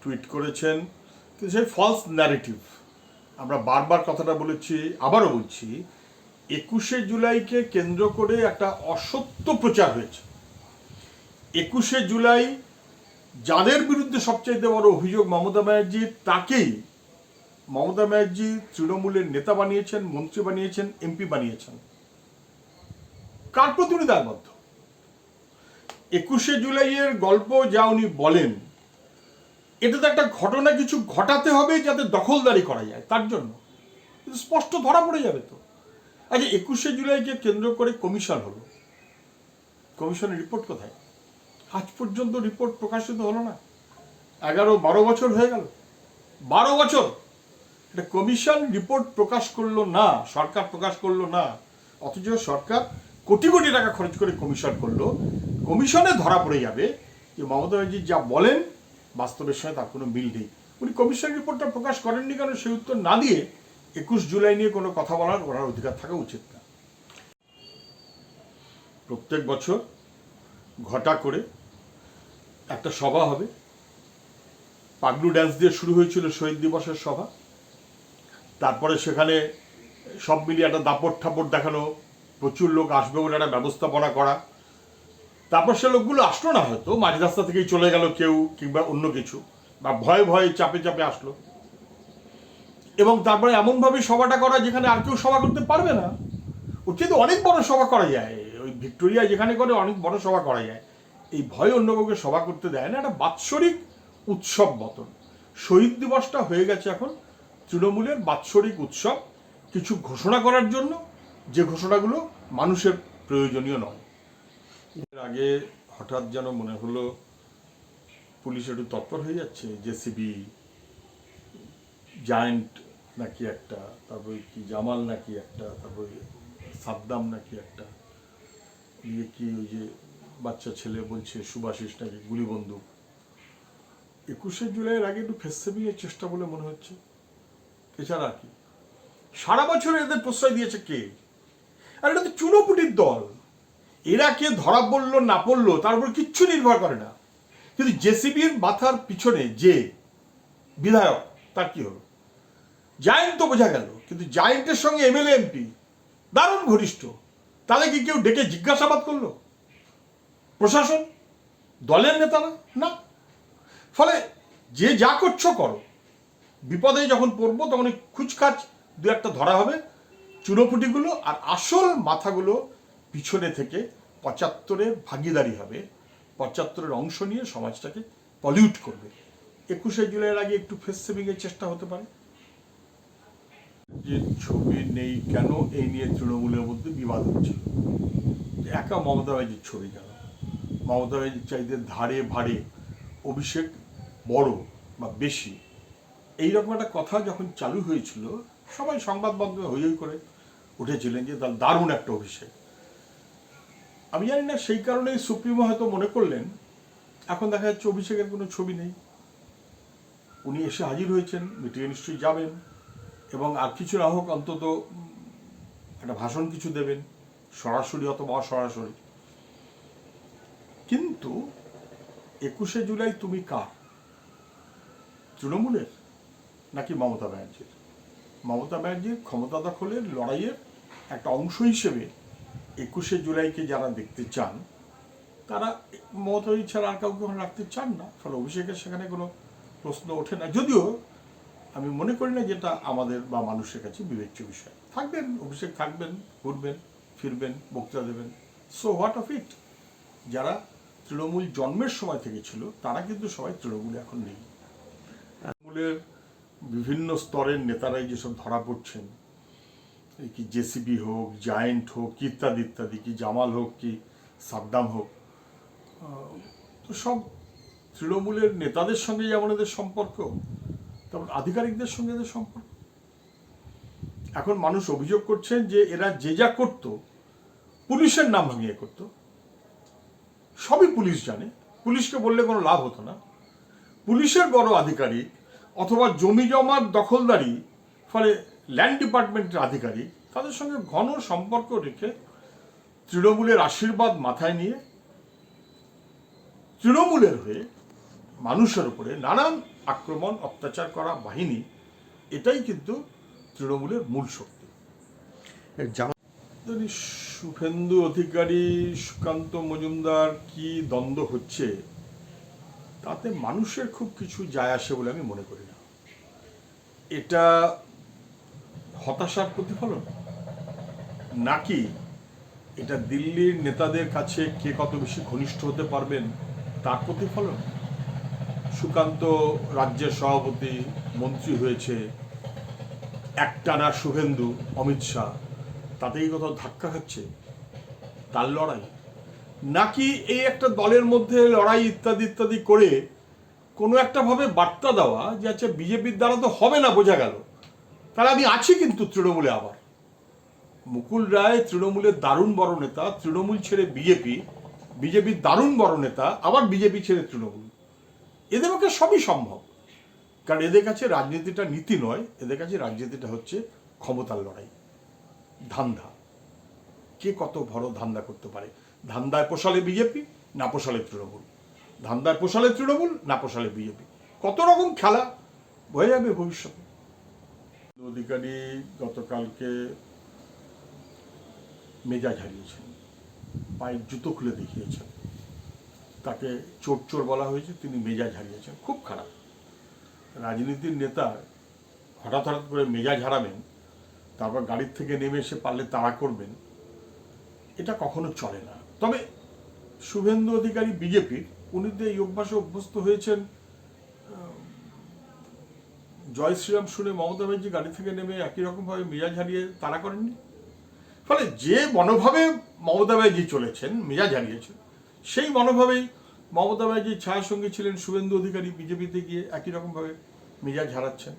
Tweet করেছেন, কিন্তু সেই ফলস ন্যারেটিভ আমরা বারবার কথাটা বলেছি, আবারও বলছি, একুশে জুলাইকে কেন্দ্র করে একটা অসত্য প্রচার হয়েছে। একুশে জুলাই যাদের বিরুদ্ধে সবচাইতে বড় অভিযোগ মমতা ব্যানার্জি, তাকেই মমতা ব্যানার্জি তৃণমূলের নেতা বানিয়েছেন, মন্ত্রী বানিয়েছেন, এমপি বানিয়েছেন। কার প্রতি উনি দায়বদ্ধ একুশে জুলাইয়ের গল্প যা উনি বলেন এটা তো একটা ঘটনা, কিছু ঘটাতে হবে যাতে দখলদারি করা যায়, তার জন্য। স্পষ্ট ধরা পড়ে যাবে তো। আচ্ছা একুশে জুলাইকে কেন্দ্র করে কমিশন হলো। কমিশনের রিপোর্ট কোথায়? আজ পর্যন্ত রিপোর্ট প্রকাশিত হলো না। এগারো, বারো বছর হয়ে গেল। বারো বছর! এটা কমিশন রিপোর্ট প্রকাশ করল না, সরকার প্রকাশ করল না। অথচ সরকার কোটি কোটি টাকা খরচ করে কমিশন করল। কমিশনে ধরা পড়ে যাবে যে মমতা ব্যানার্জি যা বলেন বাস্তবের সঙ্গে তার কোনো মিল নেই। উনি কমিশন রিপোর্টটা প্রকাশ করেননি কারণ সেই উত্তর না দিয়ে একুশ জুলাই নিয়ে কোনো কথা বলার ওনার অধিকার থাকা উচিত না। প্রত্যেক বছর ঘটা করে একটা সভা হবে। পাগলু ড্যান্স দিয়ে শুরু হয়েছিল শহীদ দিবসের সভা। তারপরে সেখানে সব মিলিয়ে একটা দাপট ঠাপট দেখানো প্রচুর লোক আসবে বলে একটা ব্যবস্থাপনা করা। তারপর সে লোকগুলো আসলো না হয়তো, মাঝ রাস্তা থেকেই চলে গেল কেউ কিংবা অন্য কিছু, বা ভয়ে ভয়ে চাপে চাপে আসলো। এবং তারপরে এমনভাবে সভাটা করা যেখানে আর কেউ সভা করতে পারবে না, ওর কিন্তু অনেক বড় সভা করা যায়। ওই ভিক্টোরিয়া যেখানে করে অনেক বড় সভা করা যায়। এই ভয় অন্য কাউকে সভা করতে দেয় না একটা বাৎসরিক উৎসব মতন। শহীদ দিবসটা হয়ে গেছে এখন তৃণমূলের বাৎসরিক উৎসব। কিছু ঘোষণা করার জন্য যে ঘোষণাগুলো মানুষের প্রয়োজনীয় নয়। এর আগে হঠাৎ যেন মনে হলো পুলিশ একটু তৎপর হয়ে যাচ্ছে, জেসিবি জায়েন্ট নাকি একটা, তারপরে কি জামাল নাকি একটা, তারপরে সাদ্দাম নাকি একটা ইয়ে কি ওই যে বাচ্চা ছেলে বলছে সুভাষিস নাকি গুলি বন্দুক একুশে জুলাইয়ের আগে একটু ফেস সেভিংয়ের চেষ্টা বলে মনে হচ্ছে। এছাড়া কি? সারা বছর এদের প্রশ্রয় দিয়েছে কে? আর এটা তো চুনোপুটির দল। এরা কে ধরা পড়ল, না পড়ল, তার উপর কিচ্ছু নির্ভর করে না। কিন্তু জেসিবির মাথার পিছনে যে বিধায়ক, তার কি হলো? জায়েন্ট তো বোঝা গেল, কিন্তু জায়েন্টের সঙ্গে এমএলএ, এমপি, দারুণ ঘনিষ্ঠ, তাহলে কি কেউ ডেকে জিজ্ঞাসাবাদ করল? প্রশাসন? দলের নেতারা? না। ফলে যে যা করছ করো। বিপদে যখন পড়ব তখন এই খুচখাচ দু একটা ধরা হবে, চুনোপুটিগুলো আর আসল মাথাগুলো পিছনে থেকে পঁচাত্তরের ভাগিদারি হবে, পঁচাত্তরের অংশ নিয়ে সমাজটাকে পলিউট করবে। একুশে জুলাইয়ের আগে একটু ফেস সেভিংয়ের চেষ্টা হতে পারে। যে ছবি নেই কেন, এই নিয়ে তৃণমূলের মধ্যে বিবাদ হচ্ছিল। একা মমতা ব্যানার্জির ছবি কেন মমতা ব্যানার্জির চাইতে ধারে ভারে অভিষেক বড় বা বেশি। এইরকম একটা কথা যখন চালু হয়েছিল, সবাই সংবাদ মাধ্যমে হই হই করে উঠেছিলেন যে তার দারুণ একটা অভিষেক। আমি জানি না, সেই কারণেই সুপ্রিমো হয়তো মনে করলেন, এখন দেখা যাচ্ছে অভিষেকের কোনো ছবি নেই। উনি এসে হাজির হয়েছেন মিটিংয়ে নিশ্চয়ই যাবেন, এবং আর কিছু না হোক অন্তত একটা ভাষণ কিছু দেবেন, সরাসরি অথবা অসরাসরি। কিন্তু একুশে জুলাই তুমি কার? তৃণমূলের নাকি মমতা ব্যানার্জির? মমতা ব্যানার্জির ক্ষমতা দখলের লড়াইয়ের একটা অংশ হিসেবে একুশে জুলাইকে যারা দেখতে চান, তারা মমতা ব্যানার্জি ছাড়া আর কাউকে রাখতে চান না। ফলে অভিষেকের সেখানে কোনো প্রশ্ন ওঠে না। যদিও আমি মনে করি না যেটা আমাদের বা মানুষের কাছে বিবেচ্য বিষয়। থাকবেন, অভিষেক থাকবেন, ঘুরবেন, ফিরবেন, বক্তৃতা দেবেন। সো হোয়াট অফ ইট যারা তৃণমূল জন্মের সময় থেকে ছিল, তারা কিন্তু সবাই তৃণমূলে এখন নেই। তৃণমূলের বিভিন্ন স্তরের নেতারাই যেসব ধরা পড়ছেন কি জেসিবি হোক, জায়েন্ট হোক ইত্যাদি ইত্যাদি, কি জামাল হোক, কি সাদ্দাম হোক তো সব তৃণমূলের নেতাদের সঙ্গে যেমন এদের সম্পর্ক, তেমন আধিকারিকদের সঙ্গে এদের সম্পর্ক। এখন মানুষ অভিযোগ করছেন যে এরা যে যা করত, পুলিশের নাম ভাঙিয়ে করত। সবই পুলিশ জানে। পুলিশকে বললে কোনো লাভ হতো না। পুলিশের বড় আধিকারিক অথবা জমি জমার দখলদারি, ফলে ল্যান্ড ডিপার্টমেন্টের আধিকারিক তাদের সঙ্গে ঘন সম্পর্ক রেখে তৃণমূলের আশীর্বাদ মাথায় নিয়ে তৃণমূলের হয়ে মানুষের উপরে নানান আক্রমণ অত্যাচার করা বাহিনী এটাই কিন্তু তৃণমূলের মূল শক্তি। শুভেন্দু অধিকারী সুকান্ত মজুমদার কি দ্বন্দ্ব হচ্ছে তাতে মানুষের খুব কিছু যায় আসে বলে আমি মনে করি না। এটা হতাশার প্রতিফলন? নাকি এটা দিল্লির নেতাদের কাছে কে কত বেশি ঘনিষ্ঠ হতে পারবেন তার প্রতিফলন? সুকান্ত রাজ্যের সভাপতি, মন্ত্রী হয়েছে একটানা শুভেন্দু, অমিত শাহ। তাতেই কোথাও ধাক্কা খাচ্ছে? তার লড়াই। নাকি এই একটা দলের মধ্যে লড়াই ইত্যাদি ইত্যাদি করে কোনো একটা ভাবে বার্তা দেওয়া যে আচ্ছা বিজেপির দ্বারা তো হবে না, বোঝা গেল। তাহলে আমি আছি কিন্তু তৃণমূলে আবার। মুকুল রায় তৃণমূলের দারুণ বড় নেতা, তৃণমূল ছেড়ে বিজেপি, বিজেপির দারুণ বড় নেতা, আবার বিজেপি ছেড়ে তৃণমূল। এদের পক্ষে সবই সম্ভব। কারণ এদের কাছে রাজনীতিটা নীতি নয়, এদের কাছে রাজনীতিটা হচ্ছে ক্ষমতার লড়াই। ধান্দা। কে কত বড় ধান্দা করতে পারে? ধান্দায় পোষালে বিজেপি, না পোষালে তৃণমূল। ধান্দায় পোষালে তৃণমূল, না পোষালে বিজেপি। কত রকম খেলা, হয়ে যাবে ভবিষ্যতে। অধিকারী গতকালকে মেজাজ হারিয়েছেন, পায়ের জুতো খুলে দেখিয়েছেন। তাকে চোর চোর বলা হয়েছে, তিনি মেজাজ হারিয়েছেন, খুব খারাপ। রাজনীতির নেতা হঠাৎ হঠাৎ করে মেজাজ হারাবেন, তারপর গাড়ির থেকে নেমে এসে পারলে তাড়া করবেন, এটা কখনো চলে না। তবে শুভেন্দু অধিকারী বিজেপির, উনি তো এই অভ্যাসে অভ্যস্ত হয়েছেন জয় শ্রীরাম শুনে মমতা ব্যানার্জি গাড়ি থেকে নেমে একই রকমভাবে মেজাজ হারিয়ে তারা করেননি? ফলে যে মনোভাবে মমতা ব্যানার্জি চলেছেন, মেজাজ হারিয়েছেন, সেই মনোভাবেই মমতা ব্যানার্জির ছায়ার সঙ্গে ছিলেন শুভেন্দু অধিকারী, বিজেপিতে গিয়ে একই রকমভাবে মেজাজ হারাচ্ছেন।